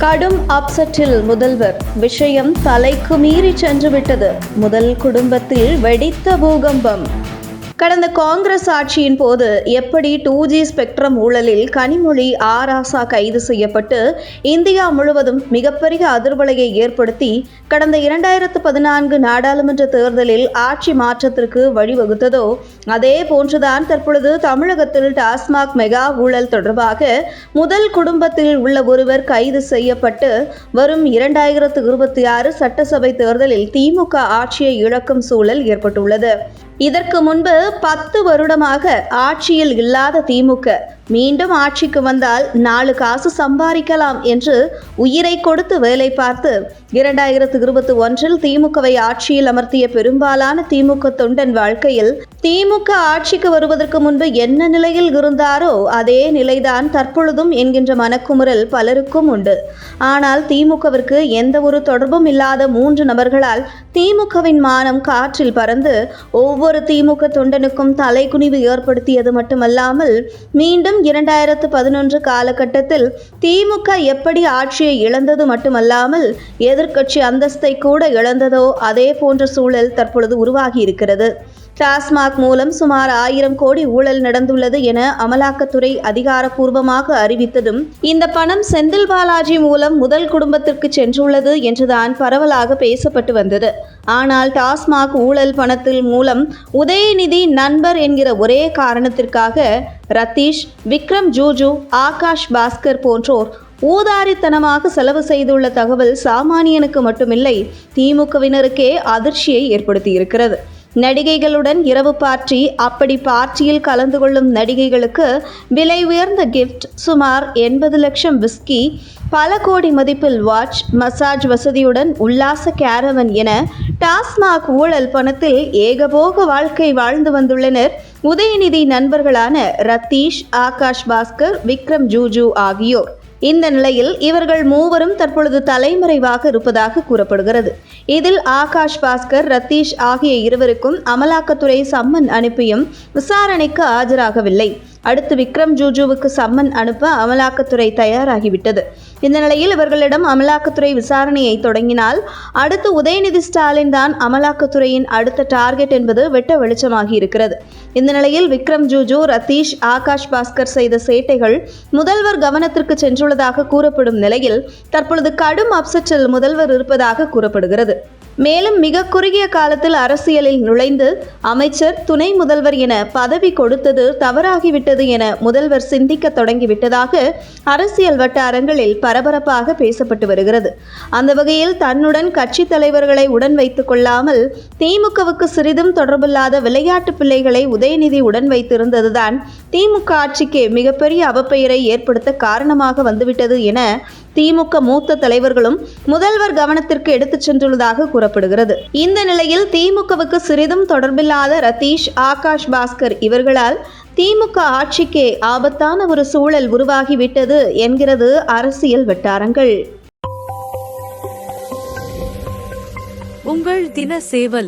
கடும் அப்செட்டில் முதல்வர். விஷயம் தலைக்கு மீறி சென்றுவிட்டது. முதல் குடும்பத்தில் வெடித்த பூகம்பம். கடந்த காங்கிரஸ் ஆட்சியின் போது எப்படி டூ ஜி ஸ்பெக்ட்ரம் ஊழலில் கனிமொழி ஆராசா கைது செய்யப்பட்டு இந்தியா முழுவதும் மிகப்பெரிய அதிர்வலையை ஏற்படுத்தி கடந்த இரண்டாயிரத்து பதினான்கு நாடாளுமன்ற தேர்தலில் ஆட்சி மாற்றத்திற்கு வழிவகுத்ததோ அதே போன்றுதான் தற்பொழுது தமிழகத்தில் டாஸ்மாக் மெகா ஊழல் தொடர்பாக முதல் குடும்பத்தில் உள்ள ஒருவர் கைது செய்யப்பட்டு வரும் இரண்டாயிரத்து இருபத்தி ஆறு சட்டசபை தேர்தலில் திமுக ஆட்சியை இழக்கும் சூழல் ஏற்பட்டுள்ளது. இதற்கு முன்பு பத்து வருடமாக ஆட்சியில் இல்லாத திமுக. மீண்டும் ஆட்சிக்கு வந்தால் நாலு காசு சம்பாதிக்கலாம் என்று உயிரை கொடுத்து வேலை பார்த்து இரண்டாயிரத்து இருபத்தி ஒன்றில் திமுகவை ஆட்சியில் அமர்த்திய பெரும்பாலான திமுக தொண்டன் வாழ்க்கையில் திமுக ஆட்சிக்கு வருவதற்கு முன்பு என்ன நிலையில் இருந்தாரோ அதே நிலைதான் தற்பொழுதும் என்கின்ற மனக்குமுறல் பலருக்கும் உண்டு. ஆனால் திமுகவிற்கு எந்த ஒரு தொடர்பும் இல்லாத மூன்று நபர்களால் திமுகவின் மானம் காற்றில் பறந்து ஒவ்வொரு திமுக தொண்டனுக்கும் தலைக்குனிவு ஏற்படுத்தியது மட்டுமல்லாமல் மீண்டும் இரண்டாயிரத்து பதினொன்று காலகட்டத்தில் திமுக எப்படி ஆட்சியை இழந்தது மட்டுமல்லாமல் எதிர்க்கட்சி அந்தஸ்தை கூட இழந்ததோ அதே போன்ற சூழல் தற்பொழுது உருவாகி இருக்கிறது டாஸ்மாக் மூலம் சுமார் ஆயிரம் கோடி ஊழல் நடந்துள்ளது என அமலாக்கத்துறை அதிகாரப்பூர்வமாக அறிவித்ததும் இந்த பணம் செந்தில் பாலாஜி மூலம் முதல் குடும்பத்திற்கு சென்றுள்ளது என்றுதான் பரவலாக பேசப்பட்டு வந்தது. ஆனால் டாஸ்மாக் ஊழல் பணத்தில் மூலம் உதயநிதி நண்பர் என்கிற ஒரே காரணத்திற்காக ரத்தீஷ் விக்ரம் ஜூஜு ஆகாஷ் பாஸ்கர் போன்றோர் ஊதாரித்தனமாக செலவு செய்துள்ள தகவல் சாமானியனுக்கு மட்டுமில்லை திமுகவினருக்கே அதிர்ச்சியை ஏற்படுத்தியிருக்கிறது. நடிகைகளுடன் இரவு பார்ட்டி அப்படி பார்ட்டியில் கலந்து கொள்ளும் நடிகைகளுக்கு விலை உயர்ந்த கிஃப்ட் சுமார் எண்பது லட்சம் விஸ்கி பல கோடி மதிப்பில் வாட்ச் மசாஜ் வசதியுடன் உல்லாச கேரவன் என டாஸ்மாக் ஊழல் பணத்தில் ஏகபோக வாழ்க்கை வாழ்ந்து வந்துள்ளனர். உதயநிதி நண்பர்களான ரத்தீஷ் ஆகாஷ் பாஸ்கர் விக்ரம் ஜூஜு ஆகியோர். இந்த நிலையில் இவர்கள் மூவரும் தற்பொழுது தலைமறைவாக இருப்பதாக கூறப்படுகிறது. இதில் ஆகாஷ் பாஸ்கர் ரத்தீஷ் ஆகிய இருவருக்கும் அமலாக்கத்துறை சம்மன் அனுப்பியும் விசாரணைக்கு ஆஜராகவில்லை. அடுத்து விக்ரம் ஜூஜுவுக்கு சம்மன் அனுப்ப அமலாக்கத்துறை தயாராகிவிட்டது. இந்த நிலையில் இவர்களிடம் அமலாக்கத்துறை விசாரணையை தொடங்கினால் அடுத்து உதயநிதி ஸ்டாலின் தான் அமலாக்கத்துறையின் அடுத்த டார்கெட் என்பது வெட்ட வெளிச்சமாகி இருக்கிறது. இந்த நிலையில் விக்ரம் ஜூஜு ரத்தீஷ் ஆகாஷ் பாஸ்கர் செய்த சேட்டைகள் முதல்வர் கவனத்திற்கு சென்றுள்ளதாக கூறப்படும் நிலையில் தற்பொழுது கடும் அப்செட்டில் முதல்வர் இருப்பதாக கூறப்படுகிறது. மேலும் மிக குறுகிய காலத்தில் அரசியலில் நுழைந்து அமைச்சர் துணை முதல்வர் என பதவி கொடுத்தது தவறாகிவிட்டது என முதல்வர் சிந்திக்க தொடங்கிவிட்டதாக அரசியல் வட்டாரங்களில் பரபரப்பாக பேசப்பட்டு வருகிறது. அந்த வகையில் தன்னுடன் கட்சி தலைவர்களை உடன் வைத்துக் கொள்ளாமல் திமுகவுக்கு சிறிதும் தொடர்பில்லாத விளையாட்டு பிள்ளைகளை உதயநிதி உடன் வைத்திருந்ததுதான் திமுக ஆட்சிக்கு மிகப்பெரிய அவப்பெயரை ஏற்படுத்த காரணமாக வந்துவிட்டது என திமுக மூத்த தலைவர்களும் முதல்வர் கவனத்திற்கு எடுத்துச் சென்றுள்ளதாக கூறப்படுகிறது. இந்த நிலையில் திமுகவுக்கு சிறிதும் தொடர்பில்லாத ரத்தீஷ் ஆகாஷ் பாஸ்கர் இவர்களால் திமுக ஆட்சிக்கே ஆபத்தான ஒரு சூழல் உருவாகிவிட்டது என்கிறது அரசியல் வட்டாரங்கள். உங்கள் தின சேவல்.